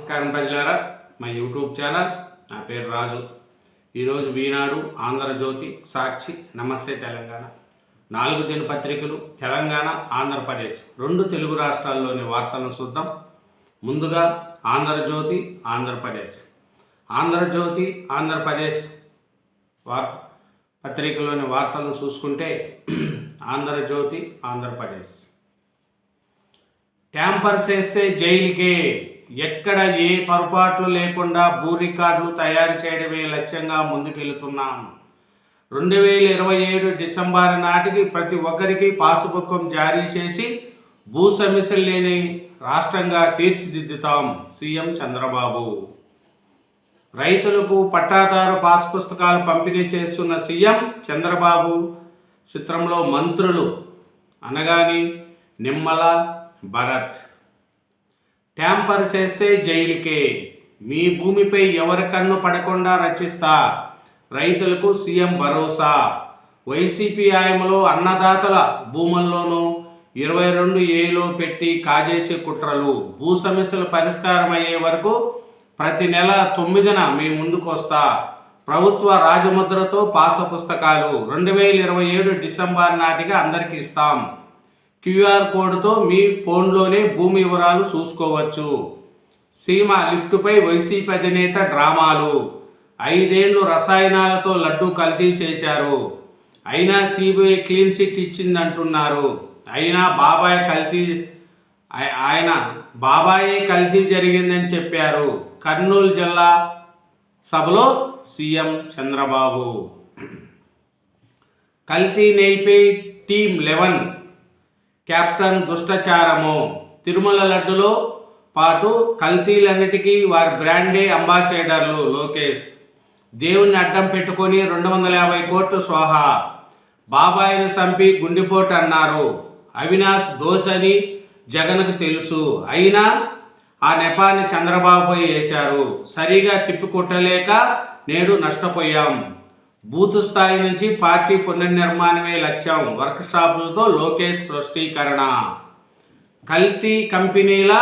నమస్కారం ప్రజలారా. మా యూట్యూబ్ ఛానల్ నా పేరు రాజు. ఈరోజు వీనాడు ఆంధ్రజ్యోతి సాక్షి నమస్తే తెలంగాణ. నాలుగు దినపత్రికలు తెలంగాణ ఆంధ్రప్రదేశ్. రెండు తెలుగు రాష్ట్రాల్లోని వార్తలను చూద్దాం. ముందుగా ఆంధ్రజ్యోతి ఆంధ్రప్రదేశ్. ఆంధ్రజ్యోతి ఆంధ్రప్రదేశ్ వార్ పత్రికలోని వార్తలను చూసుకుంటే ఆంధ్రజ్యోతి ఆంధ్రప్రదేశ్. ట్యాంపర్ చేస్తే జైలుకే. ఎక్కడ ఏ పొరపాట్లు లేకుండా భూ రికార్డులు తయారు చేయడమే లక్ష్యంగా ముందుకెళ్తున్నాం. రెండు వేల ఇరవై ఏడు డిసెంబర్ నాటికి ప్రతి ఒక్కరికి పాసుపుక్కం జారీ చేసి భూ సమస్యలు లేని రాష్ట్రంగా తీర్చిదిద్దుతాం సీఎం చంద్రబాబు. రైతులకు పట్టాదారు పాస్ పుస్తకాలు పంపిణీ చేస్తున్న సీఎం చంద్రబాబు చిత్రంలో మంత్రులు అనగాని నిమ్మల భరత్. ట్యాంపర్ చేస్తే జైలుకే. మీ భూమిపై ఎవరి కన్ను పడకుండా రచిస్తా రైతులకు సీఎం భరోసా. వైసీపీ ఆయంలో అన్నదాతల భూముల్లోనూ ఇరవై రెండు ఏలో పెట్టి కాజేసే కుట్రలు భూ సమస్యలు పరిష్కారం అయ్యే వరకు ప్రతి నెల తొమ్మిదిన మీ ముందుకు వస్తా ప్రభుత్వ రాజముద్రతో పాస పుస్తకాలు రెండు వేల ఇరవై ఏడు డిసెంబర్ నాటికి అందరికీ ఇస్తాం. క్యూఆర్ కోడ్తో మీ ఫోన్లోనే భూమి వివరాలు చూసుకోవచ్చు. సీమ లిఫ్టుపై వైసీపీ అధినేత డ్రామాలు. ఐదేళ్ళు రసాయనాలతో లడ్డు కల్తీ చేశారు. అయినా సిబిఐ క్లీన్ చిట్ ఇచ్చిందంటున్నారు. అయినా బాబాయ్ కల్తీ ఆయన బాబాయే కల్తీ జరిగిందని చెప్పారు. కర్నూలు జిల్లా సభలో సీఎం చంద్రబాబు. కల్తీ నెయ్యిపై టీం లెవెన్ కెప్టెన్ దుష్టచారము. తిరుమల లడ్డులో పాటు కల్తీలన్నిటికీ వారి బ్రాండే అంబాసిడర్లు లోకేష్. దేవుని అడ్డం పెట్టుకొని రెండు వందల యాభై కోట్లు స్వాహా. బాబాయిని చంపి గుండెపోటు అన్నారు. అవినాష్ దోషని అని జగన్కు తెలుసు. అయినా ఆ నెపాన్ని చంద్రబాబు వేశారు సరిగా తిప్పికొట్టలేక నేడు నష్టపోయాం. బూత్ స్థాయి నుంచి పార్టీ పునర్నిర్మాణమే లక్ష్యం. వర్క్షాపులతో లోకేష్ సృష్టీకరణ కల్తీ కంపెనీల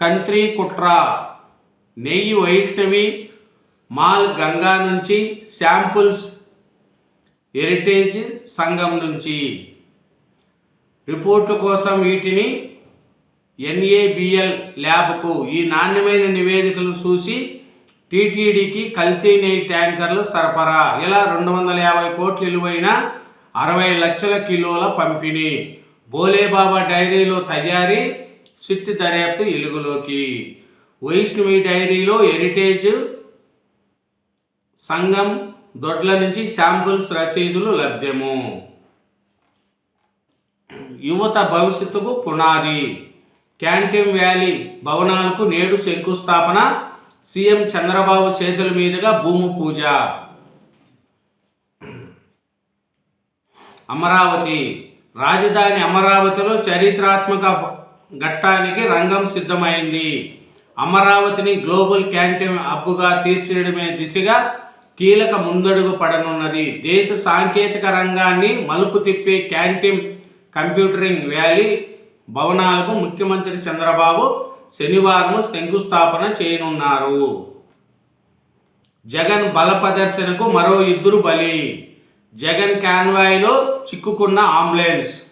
కంత్రి కుట్ర. నెయ్యి వైష్ణవి మాల్ గంగా నుంచి శాంపుల్స్ హెరిటేజ్ సంఘం నుంచి. రిపోర్టు కోసం వీటిని ఎన్ఏబిఎల్ ల్యాబ్కు ఈ నాణ్యమైన నివేదికలు చూసి టీటీడీకి కల్తీ నెయ్యి ట్యాంకర్లు సరఫరా. ఇలా రెండు వందల యాభై కోట్ల విలువైన అరవై లక్షల కిలోల పంపిణీ. బోలేబాబా డైరీలో తయారీ సిట్ దర్యాప్తు ఎలుగులోకి వైష్ణవి డైరీలో హెరిటేజ్ సంఘం దొడ్ల నుంచి శాంపుల్స్ రసీదులు లభ్యము. యువత భవిష్యత్తుకు పునాది. క్యాంటీన్ వ్యాలీ భవనాలకు నేడు శంకుస్థాపన సీఎం చంద్రబాబు చేతుల మీదుగా భూమి పూజ. అమరావతి. రాజధాని అమరావతిలో చరిత్రాత్మక ఘట్టానికి రంగం సిద్ధమైంది. అమరావతిని గ్లోబల్ క్యాంటీన్ అబ్బుగా తీర్చిడమే దిశగా కీలక ముందడుగు పడనున్నది. దేశ సాంకేతిక రంగాన్ని మలుపు తిప్పే క్యాంటీన్ కంప్యూటరింగ్ వ్యాలీ భవనాలకు ముఖ్యమంత్రి చంద్రబాబు శనివారం శంకుస్థాపన చేయనున్నారు. జగన్ బల ప్రదర్శనకు మరో ఇద్దరు బలి. జగన్ కాన్వాయ్లో చిక్కుకున్న అంబులెన్స్.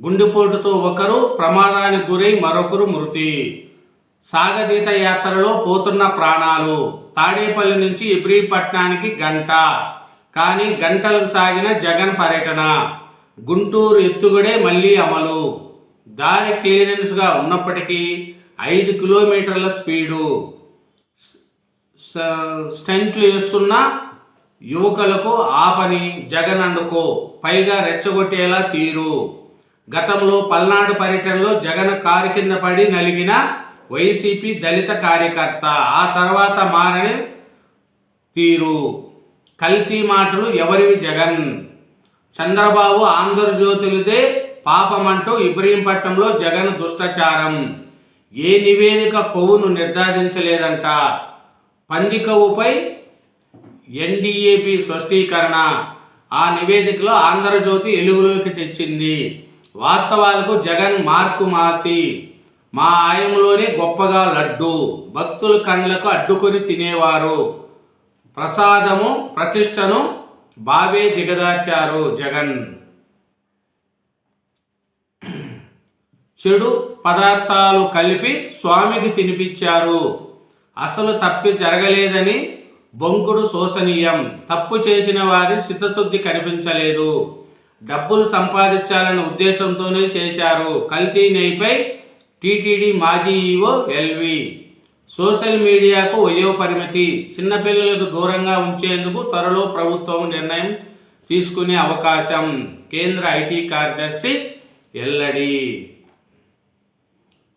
గుండెపోటుతో ఒకరు ప్రమాదానికి గురై మరొకరు మృతి. సాగదీత యాత్రలో పోతున్న ప్రాణాలు. తాడేపల్లి నుంచి ఇబ్రీపట్నానికి గంట. కానీ గంటలకు సాగిన జగన్ పర్యటన. గుంటూరు ఎత్తుగడే మళ్ళీ అమలు. దారి క్లియరెన్స్గా ఉన్నప్పటికీ ఐదు కిలోమీటర్ల స్పీడు స- స్టంట్లు వేస్తున్న యువకులకు ఆ పని జగన్ అందుకో పైగా రెచ్చగొట్టేలా తీరు. గతంలో పల్నాడు పర్యటనలో జగన్ కారు కింద పడి నలిగిన వైసీపీ దళిత కార్యకర్త ఆ తర్వాత మారని తీరు. కల్తీ మాటలు ఎవరివి జగన్? చంద్రబాబు ఆంధ్రజ్యోతులదే పాపమంటూ ఇబ్రహీంపట్నంలో జగన్ దుష్టచారం. ఏ నివేదిక కొవ్వును నిర్ధారించలేదంట. పంది కొవ్వుపై ఎన్డీఏపీ స్పష్టీకరణ. ఆ నివేదికలో ఆంధ్రజ్యోతి ఎలుగులోకి తెచ్చింది. వాస్తవాలకు జగన్ మార్కు మాసి. మా ఆయంలోనే గొప్పగా లడ్డు. భక్తుల కండ్లకు అడ్డుకొని తినేవారు. ప్రసాదము ప్రతిష్టను బావే దిగదార్చారు జగన్. చెడు పదార్థాలు కలిపి స్వామికి తినిపించారు. అసలు తప్పి జరగలేదని బొంకుడు శోసనీయం తప్పు చేసిన వారి చిత్తశుద్ధి కనిపించలేదు. డబ్బులు సంపాదించాలనే ఉద్దేశంతోనే చేశారు. కల్తీ నెయ్యిపై టీటీడీ మాజీ ఈవో ఎల్వి. సోషల్ మీడియాకు వయో పరిమితి. చిన్నపిల్లలకు దూరంగా ఉంచేందుకు త్వరలో ప్రభుత్వం నిర్ణయం తీసుకునే అవకాశం. కేంద్ర ఐటీ కార్యదర్శి ఎల్లడి.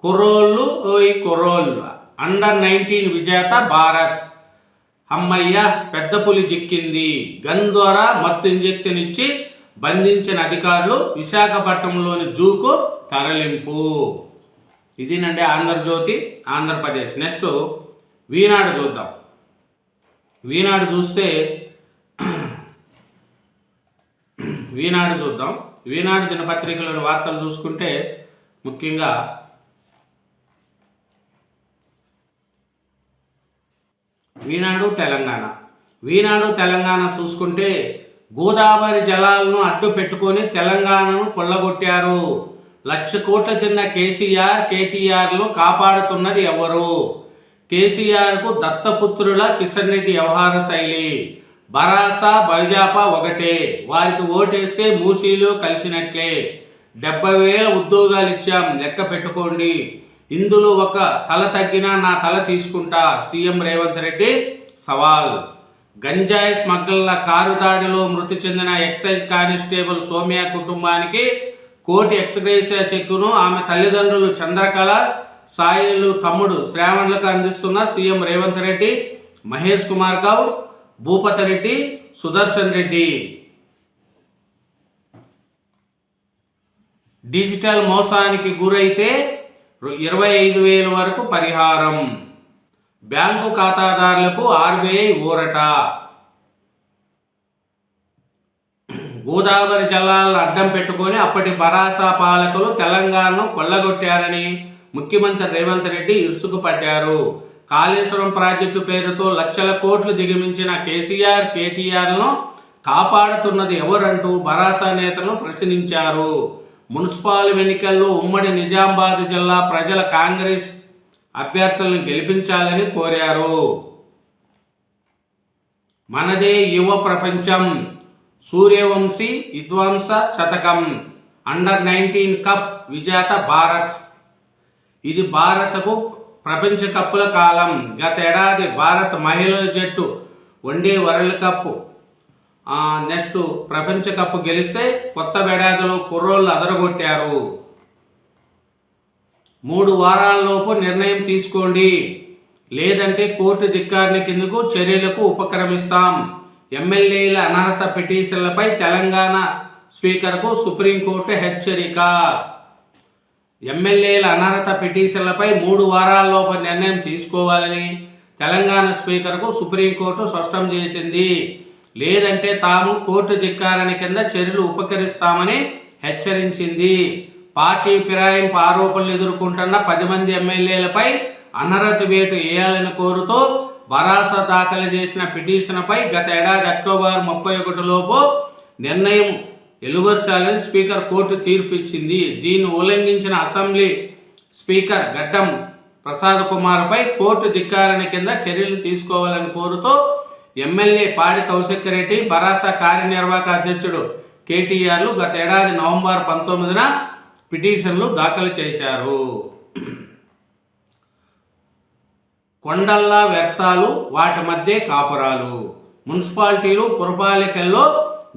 కుర్రోళ్ళు ఓయ్ కుర్రోళ్ళు అండర్ నైన్టీన్ విజేత భారత్. అమ్మయ్య పెద్ద పులి చిక్కింది గన్ ద్వారా మత్తు ఇంజెక్షన్ ఇచ్చి బంధించిన అధికారులు విశాఖపట్నంలోని జూకు తరలింపు. ఇదేనండి ఆంధ్రజ్యోతి ఆంధ్రప్రదేశ్. నెక్స్ట్ వీనాడు చూద్దాం. వీనాడు చూస్తే వీనాడు చూద్దాం. వీనాడు దినపత్రికలోని వార్తలు చూసుకుంటే ముఖ్యంగా వీనాడు తెలంగాణ. వీనాడు తెలంగాణ చూసుకుంటే గోదావరి జలాలను అడ్డు పెట్టుకొని తెలంగాణను కొల్లగొట్టారు. లక్ష కోట్ల తిన్న కేసీఆర్ కేటీఆర్లు కాపాడుతున్నది ఎవరు? కేసీఆర్కు దత్తపుత్రుల కిషన్ రెడ్డి వ్యవహార శైలి. బరాసా బైజాపా ఒకటే. వారికి ఓటేస్తే మూసీలు కలిసినట్లే. డెబ్బై వేల ఉద్యోగాలు ఇచ్చాం లెక్క పెట్టుకోండి. ఇందులో ఒక తల తగ్గినా నా తల తీసుకుంటా సీఎం రేవంత్ రెడ్డి సవాల్. గంజాయి స్మగ్లర్ల కారు దాడిలో మృతి చెందిన ఎక్సైజ్ కానిస్టేబుల్ సోమ్య కుటుంబానికి కోటి ఎక్స్గ్రేస్ చెక్కును ఆమె తల్లిదండ్రులు చంద్రకళ సాయిలు తమ్ముడు శ్రావణులకు అందిస్తున్న సీఎం రేవంత్ రెడ్డి మహేష్ కుమార్ గౌడ్ భూపతి రెడ్డి సుదర్శన్ రెడ్డి. డిజిటల్ మోసానికి గురైతే ఇరవై ఐదు వేల వరకు పరిహారం. బ్యాంకు ఖాతాదారులకు ఆర్బీఐ ఊరట. గోదావరి జలాలను అడ్డం పెట్టుకొని అప్పటి బరాసా పాలకులు తెలంగాణను కొల్లగొట్టారని ముఖ్యమంత్రి రేవంత్ రెడ్డి ఇరుసుకుపడ్డారు కాళేశ్వరం ప్రాజెక్టు పేరుతో లక్షల కోట్లు దిగమించిన కేసీఆర్ కేటీఆర్ను కాపాడుతున్నది ఎవరంటూ బరాసా నేతలను ప్రశ్నించారు. మున్సిపల్ ఎన్నికల్లో ఉమ్మడి నిజామాబాద్ జిల్లా ప్రజల కాంగ్రెస్ అభ్యర్థులను గెలిపించాలని కోరారు. మనదే యువ ప్రపంచం. సూర్యవంశీ విధ్వంస శతకం అండర్ నైన్టీన్ కప్ విజేత భారత్. ఇది భారత్కు ప్రపంచ కప్పుల కాలం. గత ఏడాది భారత్ మహిళల జట్టు one day world cup next ప్రపంచ కప్ గెలిస్తే కొత్త ఏడాదిలో కుర్రోళ్ళు అదరగొట్టారు. మూడు వారాల్లోపు నిర్ణయం తీసుకోండి. లేదంటే కోర్టు ధిక్కారణ కిందకు చర్యలకు ఉపక్రమిస్తాం. ఎమ్మెల్యేల అనర్హత పిటిషన్లపై తెలంగాణ స్పీకర్కు సుప్రీంకోర్టు హెచ్చరిక. ఎమ్మెల్యేల అనర్హత పిటిషన్లపై మూడు వారాల్లోపు నిర్ణయం తీసుకోవాలని తెలంగాణ స్పీకర్కు సుప్రీంకోర్టు స్పష్టం చేసింది. లేదంటే తాము కోర్టు ధిక్కారణ కింద చర్యలు ఉపకరిస్తామని హెచ్చరించింది. పార్టీ ఫిరాయింపు ఆరోపణలు ఎదుర్కొంటున్న పది మంది ఎమ్మెల్యేలపై అనర్హత వేటు వేయాలని కోరుతూ వరాస దాఖలు చేసిన పిటిషన్పై గత ఏడాది అక్టోబర్ ముప్పై ఒకటిలోపు నిర్ణయం వెలువరచాలని స్పీకర్ కోర్టు తీర్పు ఇచ్చింది దీన్ని ఉల్లంఘించిన అసెంబ్లీ స్పీకర్ గడ్డం ప్రసాద్ కుమార్పై కోర్టు ధిక్కారణ కింద చర్యలు తీసుకోవాలని కోరుతూ ఎమ్మెల్యే పాడి కౌశిక్ రెడ్డి బరాస కార్యనిర్వాహక అధ్యక్షుడు కేటీఆర్లు గత ఏడాది నవంబర్ పంతొమ్మిదిన పిటిషన్లు దాఖలు చేశారు. కొండల్లా వ్యర్థాలు వాటి మధ్య కాపురాలు. మున్సిపాలిటీలు పురపాలికల్లో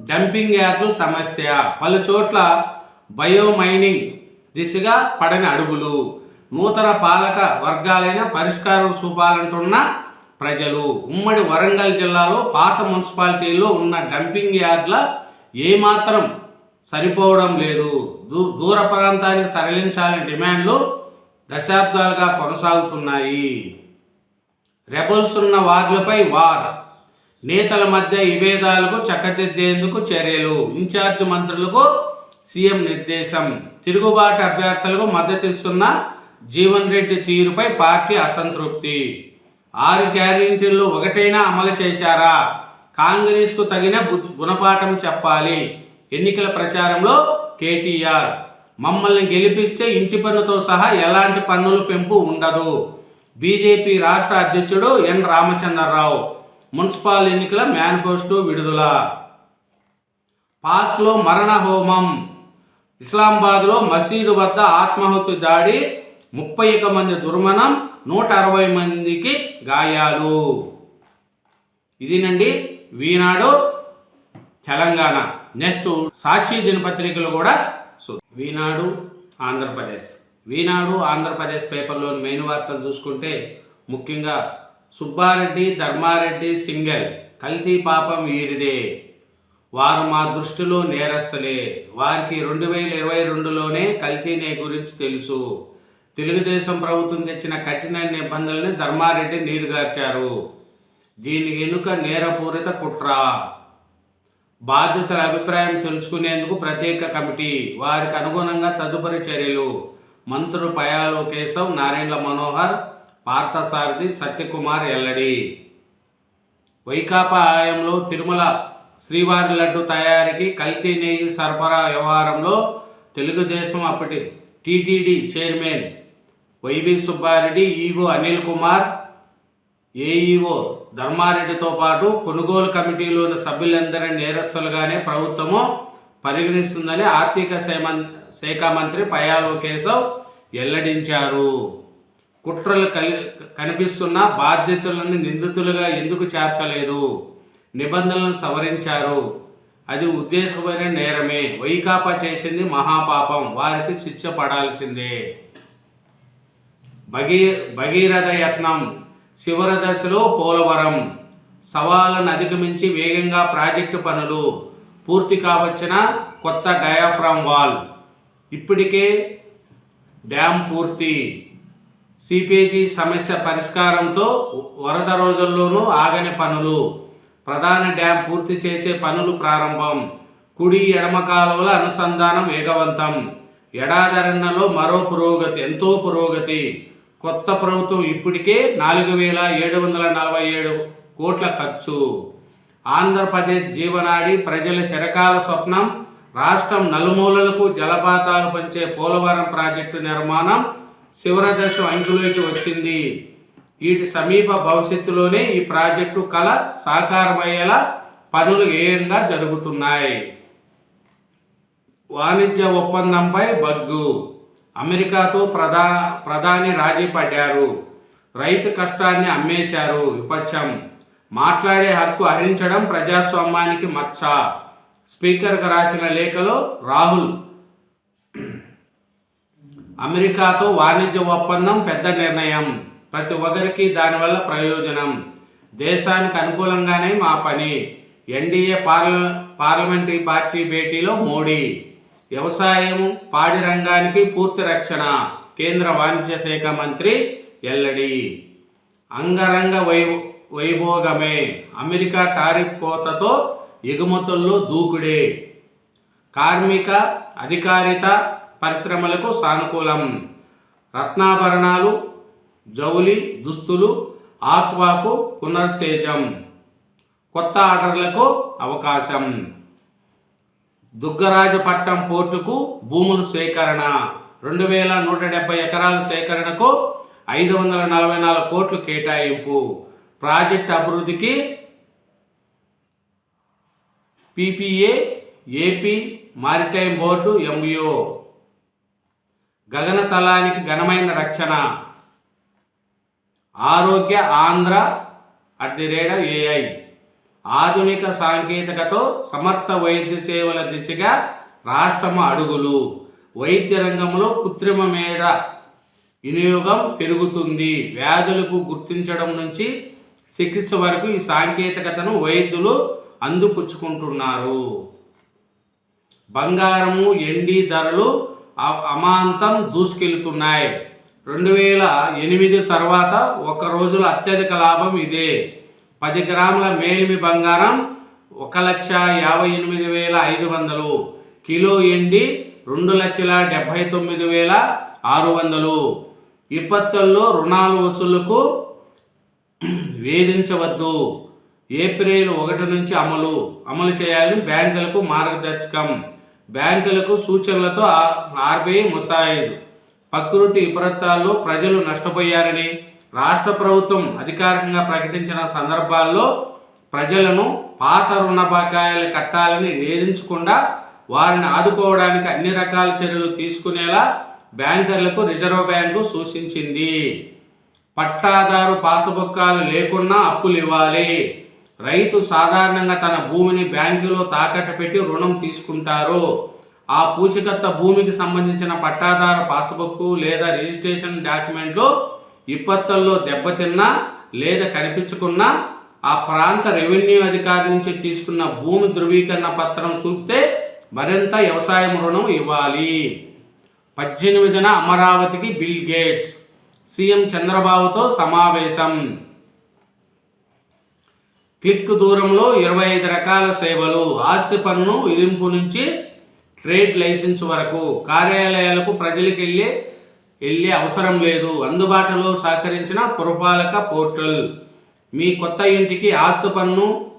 డంపింగ్ యార్డులు సమస్య. పలు చోట్ల బయో మైనింగ్ దిశగా పడని అడుగులు. నూతన పాలక వర్గాలైన పరిష్కారం చూపాలంటున్న ప్రజలు ఉమ్మడి వరంగల్ జిల్లాలో పాత మున్సిపాలిటీల్లో ఉన్న డంపింగ్ యార్డ్ల ఏమాత్రం సరిపోవడం లేదు. దూ దూర ప్రాంతానికి తరలించాలని డిమాండ్లు దశాబ్దాలుగా కొనసాగుతున్నాయి. రెబల్స్ ఉన్న వార్డులపై వార్. నేతల మధ్య విభేదాలకు చక్కదిద్దేందుకు చర్యలు. ఇన్ఛార్జ్ మంత్రులకు సీఎం నిర్దేశం. తిరుగుబాటు అభ్యర్థులకు మద్దతిస్తున్న జీవన్ రెడ్డి తీరుపై పార్టీ అసంతృప్తి. ఆరు గ్యారెంటీల్లో ఒకటైనా అమలు చేశారా? కాంగ్రెస్కు తగిన గుణపాఠం చెప్పాలి. ఎన్నికల ప్రచారంలో కేటీఆర్ మమ్మల్ని గెలిపిస్తే ఇంటి పన్నుతో సహా ఎలాంటి పన్నుల పెంపు ఉండదు. బీజేపీ రాష్ట్ర అధ్యక్షుడు ఎన్ రామచంద్రరావు మున్సిపల్ ఎన్నికల మేనిఫెస్టో విడుదల. పాక్లో మరణ హోమం. ఇస్లామాబాద్లో మసీదు వద్ద ఆత్మాహుతి దాడి ముప్పై ఒక మంది దుర్మణం నూట అరవై మందికి గాయాలు. ఇదినండి వీనాడు తెలంగాణ. నెక్స్ట్ సాక్షి దినపత్రికలు కూడా సో వీనాడు ఆంధ్రప్రదేశ్. వీనాడు ఆంధ్రప్రదేశ్ పేపర్లోని మెయిన్ వార్తలు చూసుకుంటే ముఖ్యంగా సుబ్బారెడ్డి ధర్మారెడ్డి సింగల్ కల్తీ పాపం వీరిదే. వారు మా దృష్టిలో నేరస్తులే. వారికి రెండు వేల ఇరవై రెండులోనే కల్తీనే గురించి తెలుసు. తెలుగుదేశం ప్రభుత్వం తెచ్చిన కఠిన నిబంధనల్ని ధర్మారెడ్డి నీరుగార్చారు. దీని వెనుక నేరపూరిత కుట్ర. బాధితుల అభిప్రాయం తెలుసుకునేందుకు ప్రత్యేక కమిటీ. వారికి అనుగుణంగా తదుపరి చర్యలు. మంత్రులు పయాలో కేశవ్ నారాయణ మనోహర్ పార్థసారథి సత్యకుమార్ ఎల్లడి. వైకాపా ఆయంలో తిరుమల శ్రీవారి లడ్డు తయారీకి కల్తీ నెయ్యి సరఫరా వ్యవహారంలో తెలుగుదేశం అప్పటి TTD chairman YV Subba Reddy EO Anil Kumar AEO ధర్మారెడ్డితో పాటు కొనుగోలు కమిటీలోని సభ్యులందరినీ నేరస్తులుగానే ప్రభుత్వము పరిగణిస్తుందని ఆర్థిక శాఖ మంత్రి పయాలో కేశవ్ వెల్లడించారు. కుట్రలు కలి కనిపిస్తున్న బాధ్యతలను నిందితులుగా ఎందుకు చేర్చలేదు? నిబంధనలను సవరించారు. అది ఉద్దేశమైన నేరమే. వైకాపా చేసింది మహాపాపం. వారికి శిక్ష పడాల్సిందే. భగీ భగీరథ యత్నం శివర దశలో పోలవరం. సవాళ్ళను అధిగమించి వేగంగా ప్రాజెక్టు పనులు పూర్తి కావచ్చిన కొత్త డయాఫ్రామ్ వాల్. ఇప్పటికే డ్యాం పూర్తి. సిపేజీ సమస్య పరిష్కారంతో వరద రోజుల్లోనూ ఆగని పనులు. ప్రధాన డ్యాం పూర్తి చేసే పనులు ప్రారంభం. కుడి ఎడమ కాలువల అనుసంధానం వేగవంతం. ఎడాదరణలో మరో పురోగతి ఎంతో పురోగతి. కొత్త ప్రభుత్వం ఇప్పటికే నాలుగు వేల ఏడు వందల నలభై ఏడు కోట్ల ఖర్చు. ఆంధ్రప్రదేశ్ జీవనాడి ప్రజల శరకాల స్వప్నం రాష్ట్రం నలుమూలలకు జలపాతాలు పంచే పోలవరం ప్రాజెక్టు నిర్మాణం శివరదశ అంచులోకి వచ్చింది. వీటి సమీప భవిష్యత్తులోనే ఈ ప్రాజెక్టు కళ సాకారమయ్యేలా పనులు వేగంగా జరుగుతున్నాయి. వాణిజ్య ఒప్పందంపై బగ్గు. అమెరికాతో ప్రధా ప్రధాని రాజీ పడ్డారు. రైతు కష్టాన్ని అమ్మేశారు. విపక్షం. మాట్లాడే హక్కు హరించడం ప్రజాస్వామ్యానికి మచ్చ. స్పీకర్కు రాసిన లేఖలో రాహుల్ అమెరికాతో వాణిజ్య ఒప్పందం పెద్ద నిర్ణయం. ప్రతి ఒక్కరికి దానివల్ల ప్రయోజనం. దేశానికి అనుకూలంగానే మా పని. ఎన్డీఏ పార్ల పార్లమెంటరీ పార్టీ భేటీలో మోడీ వ్యవసాయం పాడి రంగానికి పూర్తి రక్షణ కేంద్ర వాణిజ్య శాఖ మంత్రి ఎల్లడి అంగరంగ వై వైభోగమే. అమెరికా టారిఫ్ కోతతో ఎగుమతుల్లో దూకుడే. కార్మిక అధికారిత పరిశ్రమలకు సానుకూలం. రత్నాభరణాలు జౌలి దుస్తులు ఆక్వాకు పునర్తేజం. కొత్త ఆర్డర్లకు అవకాశం. దుగ్గరాజపట్నం పోర్టుకు భూముల సేకరణ. రెండు వేల నూట డెబ్బై ఎకరాల సేకరణకు ఐదు వందల నలభై నాలుగు కోట్లు కేటాయింపు. ప్రాజెక్ట్ అభివృద్ధికి PPA AP maritime board MBO గగనతలానికి ఘనమైన రక్షణ. ఆరోగ్య Andhra at the rate of AI. ఆధునిక సాంకేతికతో సమర్థ వైద్య సేవల దిశగా రాష్ట్రము అడుగులు. వైద్య రంగంలో కృత్రిమ మేడ వినియోగం పెరుగుతుంది. వ్యాధులకు గుర్తించడం నుంచి చికిత్స వరకు ఈ సాంకేతికతను వైద్యులు అందిపుచ్చుకుంటున్నారు. బంగారము ఎండి ధరలు అమాంతం దూసుకెళ్తున్నాయి. రెండు వేల ఎనిమిది తర్వాత ఒక రోజుల అత్యధిక లాభం ఇదే. పది గ్రాముల మేలిమి బంగారం ఒక లక్ష యాభై ఎనిమిది వేల ఐదు వందలు. కిలో ఎండి రెండు లక్షల డెబ్భై తొమ్మిది వేల ఆరు వందలు. విపత్తుల్లో రుణాలు వసూలుకు వేధించవద్దు. ఏప్రిల్ ఒకటి నుంచి అమలు అమలు చేయాలని బ్యాంకులకు మార్గదర్శకం. బ్యాంకులకు సూచనలతో ఆర్బీఐ ముసాయిదు. ప్రకృతి విపరీతాల్లో ప్రజలు నష్టపోయారని రాష్ట్ర ప్రభుత్వం అధికారికంగా ప్రకటించిన సందర్భాల్లో ప్రజలను పాత రుణ బకాయిలు కట్టాలని వేధించకుండా వారిని ఆదుకోవడానికి అన్ని రకాల చర్యలు తీసుకునేలా బ్యాంకర్లకు రిజర్వ్ బ్యాంకు సూచించింది. పట్టాదారు పాసుబుక్కాలు లేకున్నా అప్పులు ఇవ్వాలి. రైతు సాధారణంగా తన భూమిని బ్యాంకులో తాకట్టు పెట్టి రుణం తీసుకుంటారు. ఆ పూచికత్త భూమికి సంబంధించిన పట్టాదారు పాసుబుక్ లేదా రిజిస్ట్రేషన్ డాక్యుమెంట్లు విపత్తుల్లో దెబ్బతిన్నా లేదా కనిపించకున్నా ఆ ప్రాంత రెవెన్యూ అధికారి నుంచి తీసుకున్న భూమి ధృవీకరణ పత్రం చూపితే మరింత వ్యవసాయం రుణం ఇవ్వాలి. పద్దెనిమిదిన అమరావతికి బిల్ గేట్స్ సీఎం చంద్రబాబుతో సమావేశం. క్లిక్ దూరంలో ఇరవై ఐదు రకాల సేవలు ఆస్తి పన్ను విధింపు నుంచి ట్రేడ్ లైసెన్స్ వరకు కార్యాలయాలకు ప్రజలకు వెళ్ళే వెళ్ళే అవసరం లేదు. అందుబాటులో సహకరించిన పురపాలక పోర్టల్. మీ కొత్త ఇంటికి ఆస్తి పన్ను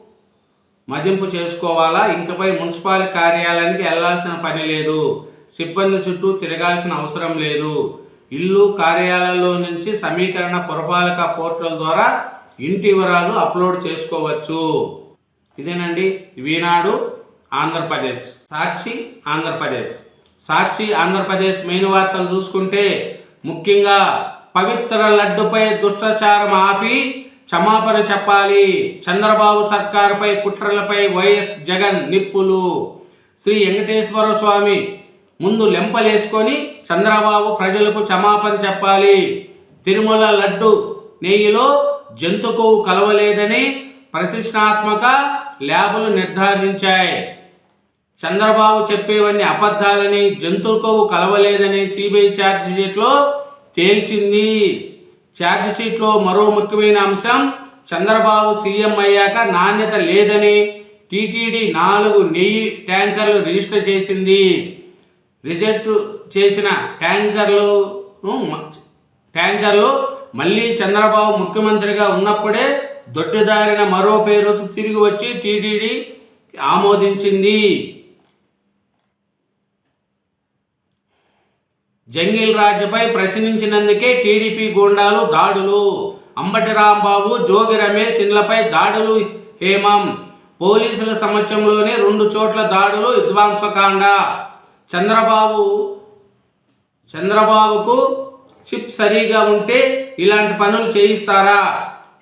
మదింపు చేసుకోవాలా? ఇంకపై మున్సిపాలిటీ కార్యాలయానికి వెళ్ళాల్సిన పని లేదు. సిబ్బంది చుట్టూ తిరగాల్సిన అవసరం లేదు. ఇల్లు కార్యాలయంలో నుంచి సమీకరణ పురపాలక పోర్టల్ ద్వారా ఇంటి వివరాలు అప్లోడ్ చేసుకోవచ్చు. ఇదేనండి. ఈనాడు ఆంధ్రప్రదేశ్. సాక్షి ఆంధ్రప్రదేశ్. సాక్షి ఆంధ్రప్రదేశ్ మెయిన్ వార్తలు చూసుకుంటే ముఖ్యంగా పవిత్ర లడ్డుపై దుష్టాచారం ఆపి క్షమాపణ చెప్పాలి. చంద్రబాబు సర్కారుపై కుట్రలపై వైఎస్ జగన్ నిప్పులు. శ్రీ వెంకటేశ్వర స్వామి ముందు లెంపలేసుకొని చంద్రబాబు ప్రజలకు క్షమాపణ చెప్పాలి. తిరుమల లడ్డు నెయ్యిలో జంతుకు కలవలేదని ప్రతిష్టాత్మక ల్యాబులు నిర్ధారించాయి. చంద్రబాబు చెప్పేవన్నీ అబద్ధాలని జంతు కలవలేదని సిబిఐ ఛార్జ్ షీట్లో తేల్చింది. ఛార్జ్ షీట్లో మరో ముఖ్యమైన అంశం చంద్రబాబు సీఎం అయ్యాక నాణ్యత లేదని టీటీడీ నాలుగు నెయ్యి ట్యాంకర్లు రిజిస్టర్ చేసింది. రిజెక్ట్ చేసిన ట్యాంకర్లు ట్యాంకర్లు మళ్ళీ చంద్రబాబు ముఖ్యమంత్రిగా ఉన్నప్పుడే దొడ్డిదారిన మరో పేరు తిరిగి వచ్చి టీటీడీ ఆమోదించింది. జంగిల్ రాజుపై ప్రశ్నించినందుకే టీడీపీ గూండాలు దాడులు. అంబటి రాంబాబు జోగి రమేష్ ఇండ్లపై దాడులు హేమం. పోలీసుల సమక్షంలోనే రెండు చోట్ల దాడులు విధ్వంసకాండ. చంద్రబాబు చంద్రబాబుకు చిప్ సరిగా ఉంటే ఇలాంటి పనులు చేయిస్తారా?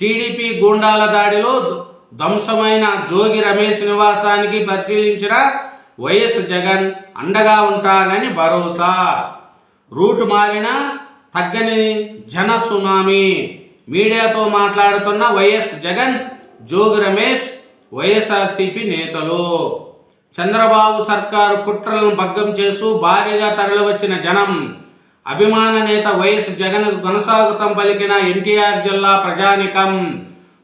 టీడీపీ గూండాల దాడిలో ధ్వంసమైన జోగి రమేష్ నివాసానికి పరిశీలించిన వైఎస్ జగన్ అండగా ఉంటానని భరోసా. రూట్ మారిన తగ్గని జన సునామీ మీడియాతో మాట్లాడుతున్న వైఎస్ జగన్ జోగి రమేష్ వైఎస్ఆర్సీపీ నేతలు. చంద్రబాబు సర్కారు కుట్రలను భగ్గం చేస్తూ భారీగా తరలివచ్చిన జనం. అభిమాన నేత వైఎస్ జగన్ కొనసాగుతం పలికిన ఎన్టీఆర్ జిల్లా ప్రజానికం.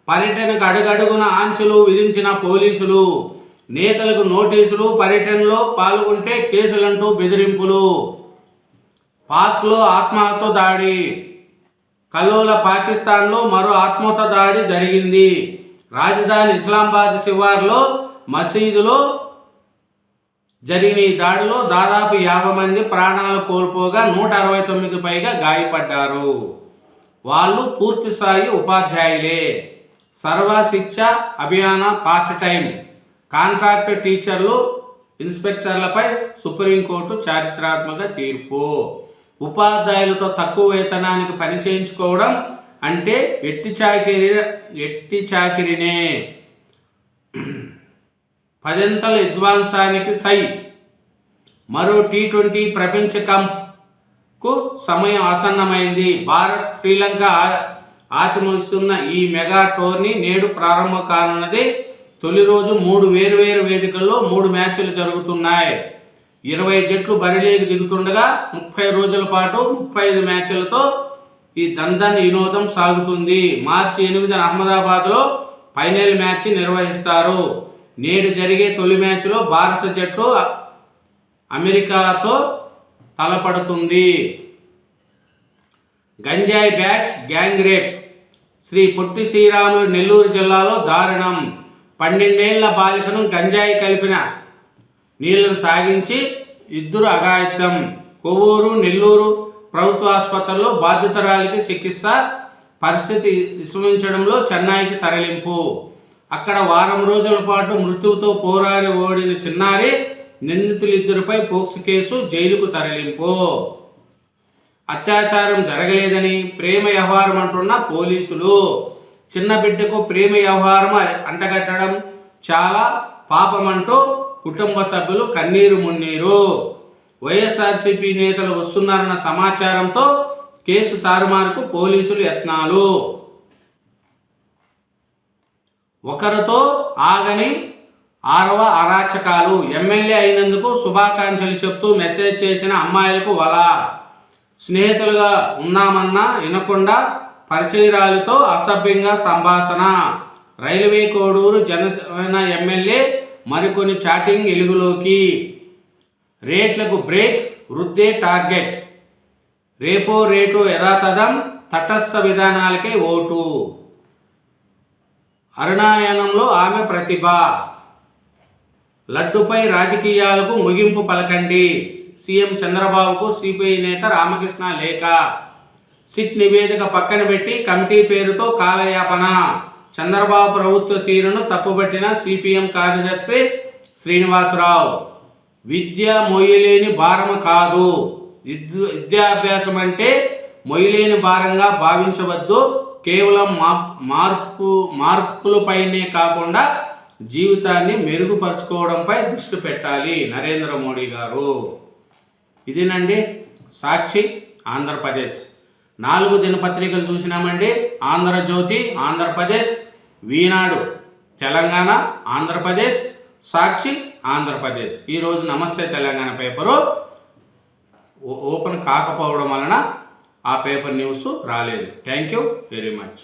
పర్యటనకు అడుగడుగున ఆంక్షలు విధించిన పోలీసులు. నేతలకు నోటీసులు పర్యటనలో పాల్గొంటే కేసులంటూ బెదిరింపులు. పాక్లో ఆత్మహత్య దాడి. కలోల పాకిస్తాన్లో మరో ఆత్మహత్య దాడి జరిగింది. రాజధాని ఇస్లామాబాద్ శివార్లో మసీదులో జరిగిన ఈ దాడిలో దాదాపు యాభై మంది ప్రాణాలు కోల్పోగా నూట అరవై తొమ్మిది పైగా గాయపడ్డారు. వాళ్ళు పూర్తిస్థాయి ఉపాధ్యాయులే. సర్వ శిక్ష అభియాన పార్ట్ టైం కాంట్రాక్ట్ టీచర్లు ఇన్స్పెక్టర్లపై సుప్రీంకోర్టు చారిత్రాత్మక తీర్పు. ఉపాధ్యాయులతో తక్కువ వేతనానికి పని చేయించుకోవడం అంటే ఎట్టి చాకిరి ఎట్టి చాకిరినే. పదింతల విధ్వంసానికి సై. మరో టీ ట్వంటీ ప్రపంచ కప్కు సమయం ఆసన్నమైంది. భారత్ శ్రీలంక ఆతిమోస్తున్న ఈ మెగా టోర్నీ నేడు ప్రారంభం కానున్నది. తొలి రోజు మూడు వేరువేరు వేదికల్లో మూడు మ్యాచ్లు జరుగుతున్నాయి. ఇరవై జట్లు బరిలీకి దిగుతుండగా ముప్పై రోజుల పాటు ముప్పై ఐదు మ్యాచ్లతో ఈ దందన్ వినోదం సాగుతుంది. మార్చి ఎనిమిదిన అహ్మదాబాద్లో ఫైనల్ మ్యాచ్ నిర్వహిస్తారు. నేడు జరిగే తొలి మ్యాచ్లో భారత జట్టు అమెరికాతో తలపడుతుంది. గంజాయి batch gang rape. Sri Potti Sriramulu Nellore జిల్లాలో దారుణం. పన్నెండేళ్ళ బాలికను గంజాయి కలిపిన నీళ్ళను తాగించి ఇద్దరు అఘాయిత్యం. కొవ్వూరు నెల్లూరు ప్రభుత్వ ఆసుపత్రుల్లో బాధితురాలికి చికిత్స పరిస్థితి విశ్రమించడంలో చెన్నైకి తరలింపు. అక్కడ వారం రోజుల పాటు మృత్యువుతో పోరాడి ఓడిన చిన్నారి నిందితులిద్దరిపై పోక్సు కేసు జైలుకు తరలింపు. అత్యాచారం జరగలేదని ప్రేమ వ్యవహారం అంటున్న పోలీసులు. చిన్న బిడ్డకు ప్రేమ వ్యవహారం అంటగట్టడం చాలా పాపమంటూ కుటుంబ సభ్యులు కన్నీరు మున్నీరు. వైఎస్ఆర్సీపీ నేతలు వస్తున్నారన్న సమాచారంతో కేసు తారుమారుకు పోలీసులు యత్నాలు. ఒకరితో ఆగని ఆరవ అరాచకాలు. ఎమ్మెల్యే అయినందుకు శుభాకాంక్షలు చెప్తూ మెసేజ్ చేసిన అమ్మాయిలకు వల. స్నేహితులుగా ఉన్నామన్నా వినకుండా పరిచయరాలతో అసభ్యంగా సంభాషణ. రైల్వే కోడూరు జనసేన ఎమ్మెల్యే మరికొన్ని చాటింగ్ వెలుగులోకి రేట్లకు బ్రేక్ వృద్ధే టార్గెట్. రేపో రేటు యథాతథం తటస్థ విధానాలకే ఓటు. అరుణాయనంలో ఆమె ప్రతిభ. లడ్డుపై రాజకీయాలకు ముగింపు పలకండి. సీఎం చంద్రబాబుకు సిపిఐ నేత రామకృష్ణ లేఖ. సిట్ నివేదిక పక్కన పెట్టి కమిటీ పేరుతో కాలయాపన. చంద్రబాబు ప్రభుత్వ తీరును తప్పుబట్టిన సిపిఎం కార్యదర్శి శ్రీనివాసరావు. విద్య మొయ్యలేని భారం కాదు. విద్యాభ్యాసం అంటే మొయ్యలేని భారంగా భావించవద్దు. కేవలం మా మార్పు మార్పులపైనే కాకుండా జీవితాన్ని మెరుగుపరుచుకోవడంపై దృష్టి పెట్టాలి. నరేంద్ర మోడీ గారు. ఇదేనండి సాక్షి ఆంధ్రప్రదేశ్. నాలుగు దినపత్రికలు చూసినామండి. ఆంధ్రజ్యోతి ఆంధ్రప్రదేశ్ వీనాడు తెలంగాణ ఆంధ్రప్రదేశ్ సాక్షి ఆంధ్రప్రదేశ్. ఈరోజు నమస్తే తెలంగాణ పేపరు. ఓపెన్ కాకపోవడం వలన ఆ పేపర్ న్యూస్ రాలేదు. Thank you very much.